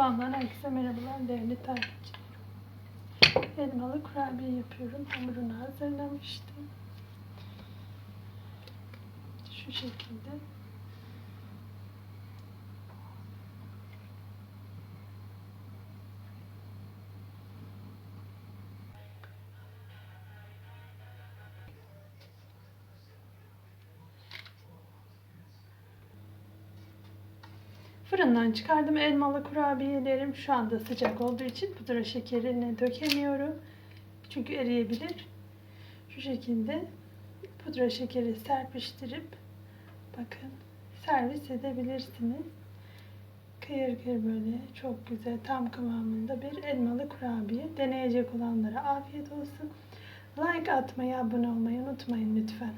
Mutfağımdan herkese merhabalar değerli takipçilerim. Elmalı kurabiye yapıyorum. Hamurunu hazırlamıştım. Şu şekilde. Fırından çıkardım elmalı kurabiyelerim. Şu anda sıcak olduğu için pudra şekerini dökemiyorum. Çünkü eriyebilir. Şu şekilde pudra şekeri serpiştirip bakın servis edebilirsiniz. Kıyır kıyır böyle çok güzel tam kıvamında bir elmalı kurabiye. Deneyecek olanlara afiyet olsun. Like atmayı, abone olmayı unutmayın lütfen.